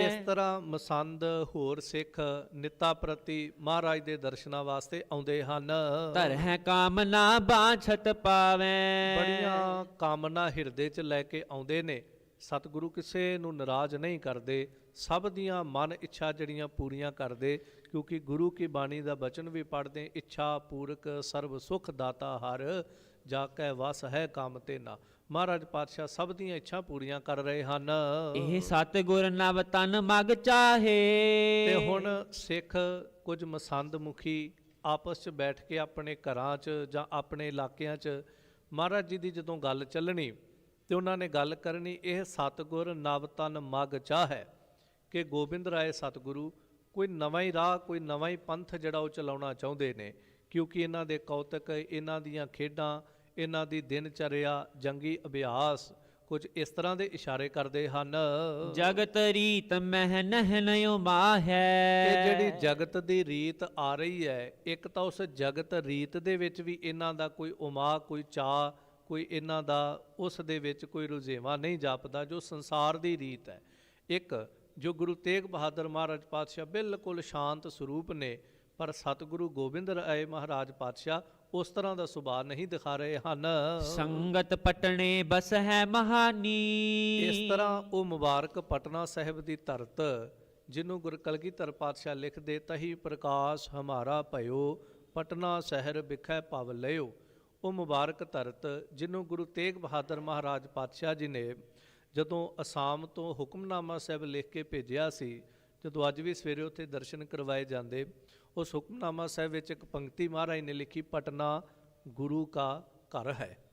ਇਸ ਤਰ੍ਹਾਂ ਮਸੰਦ ਹੋਰ ਸਿੱਖ ਨਿੱਤਾ ਪ੍ਰਤੀ ਮਹਾਰਾਜ ਦੇ ਦਰਸ਼ਨਾਂ ਵਾਸਤੇ ਆਉਂਦੇ ਹਨ। ਧਰਹਿ ਕਾਮਨਾ ਬਾਛਤ ਪਾਵੈ। ਬੜੀਆਂ ਕਾਮਨਾ ਹਿਰਦੇ 'ਚ ਲੈ ਕੇ ਆਉਂਦੇ ਨੇ। ਸਤਿਗੁਰੂ ਕਿਸੇ ਨੂੰ ਨਾਰਾਜ਼ ਨਹੀਂ ਕਰਦੇ ਸਭ ਦੀਆਂ ਮਨ ਇੱਛਾ ਜਿਹੜੀਆਂ ਪੂਰੀਆਂ ਕਰਦੇ ਕਿਉਂਕਿ ਗੁਰੂ ਕੀ ਬਾਣੀ ਦਾ ਬਚਨ ਵੀ ਪੜ੍ਹਦੇ ਇੱਛਾ ਪੂਰਕ ਸਰਬ ਸੁਖ ਦਾਤਾ ਹਰ ਜਾ ਕੈ ਵਸ ਹੈ ਕੰਮ ਤੇ ਨਾ। ਮਹਾਰਾਜ ਪਾਤਸ਼ਾਹ ਸਭ ਦੀਆਂ ਇੱਛਾ ਪੂਰੀਆਂ ਕਰ ਰਹੇ ਹਨ। ਇਹ ਸਤ ਗੁਰ ਨਵ ਤਨ ਮਗ ਚਾਹੇ। ਤੇ ਹੁਣ ਸਿੱਖ ਕੁਝ ਮਸੰਦ ਮੁਖੀ ਆਪਸ 'ਚ ਬੈਠ ਕੇ ਆਪਣੇ ਘਰਾਂ 'ਚ ਜਾਂ ਆਪਣੇ ਇਲਾਕਿਆਂ 'ਚ ਮਹਾਰਾਜ ਜੀ ਦੀ ਜਦੋਂ ਗੱਲ ਚੱਲਣੀ ਤੇ ਉਹਨਾਂ ਨੇ ਗੱਲ ਕਰਨੀ ਇਹ ਸਤਗੁਰ ਨਵ ਤਨ ਮਗ ਚਾਹੈ। ਕਿ ਗੋਬਿੰਦ ਰਾਏ ਸਤਗੁਰੂ ਕੋਈ ਨਵਾਂ ਹੀ ਰਾਹ ਕੋਈ ਨਵਾਂ ਹੀ ਪੰਥ ਜਿਹੜਾ ਉਹ ਚਲਾਉਣਾ ਚਾਹੁੰਦੇ ਨੇ ਕਿਉਂਕਿ ਇਹਨਾਂ ਦੇ ਕੌਤਕ ਇਹਨਾਂ ਦੀਆਂ ਖੇਡਾਂ ਇਹਨਾਂ ਦੀ ਦਿਨਚਰਿਆ ਜੰਗੀ ਅਭਿਆਸ ਕੁਝ ਇਸ ਤਰ੍ਹਾਂ ਦੇ ਇਸ਼ਾਰੇ ਕਰਦੇ ਹਨ। ਜਗਤ ਰੀਤ ਮਹਿ ਨਹਿ ਮਾਹੈ। ਇਹ ਜਿਹੜੀ ਜਗਤ ਦੀ ਰੀਤ ਆ ਰਹੀ ਹੈ ਇੱਕ ਤਾਂ ਉਸ ਜਗਤ ਰੀਤ ਦੇ ਵਿੱਚ ਵੀ ਇਹਨਾਂ ਦਾ ਕੋਈ ਉਮਾ ਕੋਈ ਚਾਹ ਕੋਈ ਇਹਨਾਂ ਦਾ ਉਸ ਦੇ ਵਿੱਚ ਕੋਈ ਰੁਝੇਵਾਂ ਨਹੀਂ ਜਾਪਦਾ ਜੋ ਸੰਸਾਰ ਦੀ ਰੀਤ ਹੈ। ਇੱਕ ਜੋ ਗੁਰੂ ਤੇਗ ਬਹਾਦਰ ਮਹਾਰਾਜ ਪਾਤਸ਼ਾਹ ਬਿਲਕੁਲ ਸ਼ਾਂਤ ਸਰੂਪ ਨੇ ਪਰ ਸਤਿਗੁਰੂ ਗੋਬਿੰਦ ਰਾਏ ਮਹਾਰਾਜ ਪਾਤਸ਼ਾਹ ਉਸ ਤਰ੍ਹਾਂ ਦਾ ਸੁਭਾਅ ਨਹੀਂ ਦਿਖਾ ਰਹੇ ਹਨ। ਸੰਗਤ ਪਟਣੇ ਬਸ ਹੈ ਮਹਾਨੀ। ਇਸ ਤਰ੍ਹਾਂ ਉਹ ਮੁਬਾਰਕ ਪਟਨਾ ਸਾਹਿਬ ਦੀ ਧਰਤ ਜਿਹਨੂੰ ਗੁਰ ਕਲਗੀਧਰ ਪਾਤਸ਼ਾਹ ਲਿਖਦੇ ਤਹੀ ਪ੍ਰਕਾਸ਼ ਹਮਾਰਾ ਭਇਓ ਪਟਨਾ ਸ਼ਹਿਰ ਵਿਖੇ ਭਵ ਲਿਓ ਉਹ ਮੁਬਾਰਕ ਧਰਤ ਜਿਹਨੂੰ ਗੁਰੂ ਤੇਗ ਬਹਾਦਰ ਮਹਾਰਾਜ ਪਾਤਸ਼ਾਹ ਜੀ ਨੇ ਜਦੋਂ ਅਸਾਮ ਤੋਂ ਹੁਕਮਨਾਮਾ ਸਾਹਿਬ ਲਿਖ ਕੇ ਭੇਜਿਆ ਸੀ ਜਦੋਂ ਅੱਜ ਵੀ ਸਵੇਰੇ ਉੱਥੇ ਦਰਸ਼ਨ ਕਰਵਾਏ ਜਾਂਦੇ ਉਸ ਹੁਕਮਨਾਮਾ ਸਾਹਿਬ ਵਿੱਚ ਇੱਕ ਪੰਕਤੀ ਮਹਾਰਾਜ ਨੇ ਲਿਖੀ ਪਟਨਾ ਗੁਰੂ ਕਾ ਘਰ ਹੈ।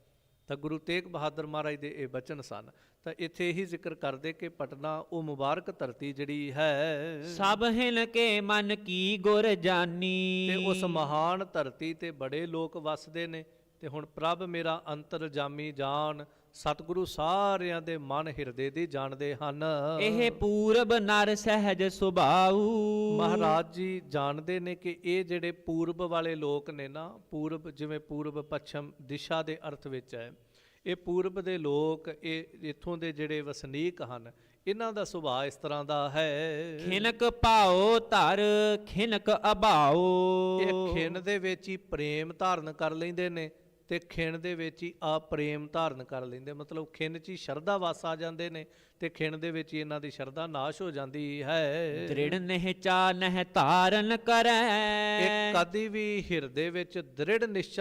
ਤਾਂ ਗੁਰੂ ਤੇਗ ਬਹਾਦਰ ਮਹਾਰਾਜ ਦੇ ਇਹ ਬਚਨ ਸਨ। ਤਾਂ ਇੱਥੇ ਇਹੀ ਜ਼ਿਕਰ ਕਰਦੇ ਕਿ ਪਟਨਾ ਉਹ ਮੁਬਾਰਕ ਧਰਤੀ ਜਿਹੜੀ ਹੈ ਸਭ ਹਿਨ ਕੇ ਮਨ ਕੀ ਗੁਰ ਜਾਨੀ। ਤੇ ਉਸ ਮਹਾਨ ਧਰਤੀ ਤੇ ਬੜੇ ਲੋਕ ਵਸਦੇ ਨੇ। ਤੇ ਹੁਣ ਪ੍ਰਭ ਮੇਰਾ ਅੰਤਰ ਜਾਮੀ ਜਾਣ ਸਤਿਗੁਰੂ ਸਾਰਿਆਂ ਦੇ ਮਨ ਹਿਰਦੇ ਦੀ ਜਾਣਦੇ ਹਨ। ਇਹ ਪੂਰਬ ਨਰ ਸਹਿਜ ਸੁਭਾਉ ਮਹਾਰਾਜ ਜੀ ਜਾਣਦੇ ਨੇ ਕਿ ਇਹ ਜਿਹੜੇ ਪੂਰਬ ਵਾਲੇ ਲੋਕ ਨੇ ਨਾ ਪੂਰਬ ਜਿਵੇਂ ਪੂਰਬ ਪੱਛਮ ਦਿਸ਼ਾ ਦੇ ਅਰਥ ਵਿੱਚ ਹੈ ਇਹ ਪੂਰਬ ਦੇ ਲੋਕ ਇਹ ਇੱਥੋਂ ਦੇ ਜਿਹੜੇ ਵਸਨੀਕ ਹਨ ਇਹਨਾਂ ਦਾ ਸੁਭਾਅ ਇਸ ਤਰ੍ਹਾਂ ਦਾ ਹੈ। ਖਿਨਕ ਭਾਉ ਧਰ ਖਿਨਕ ਅਭਾਉ। ਇਹ ਖਿਣ ਦੇ ਵਿੱਚ ਹੀ ਪ੍ਰੇਮ ਧਾਰਨ ਕਰ ਲੈਂਦੇ ਨੇ ਤੇ ਖਿਣ ਦੇ ਵਿੱਚ ਹੀ ਆਪ੍ਰੇਮ ਧਾਰਨ ਕਰ ਲੈਂਦੇ ਮਤਲਬ ਖਿਣ 'ਚ ਹੀ ਸ਼ਰਧਾ ਵਸ ਆ ਜਾਂਦੇ ਨੇ ਤੇ ਖਿਣ ਦੇ ਵਿੱਚ ਹੀ ਇਹਨਾਂ ਦੀ ਸ਼ਰਧਾ ਨਾਸ਼ ਹੋ ਜਾਂਦੀ ਹੈ। ਦ੍ਰਿੜ ਨਹਿ ਚਾ ਨਹਿ ਧਾਰਨ ਕਰੈ। ਇਹ ਕਦੀ ਵੀ ਹਿਰਦੇ ਵਿੱਚ ਦ੍ਰਿੜ ਨਿਸ਼ਚਾ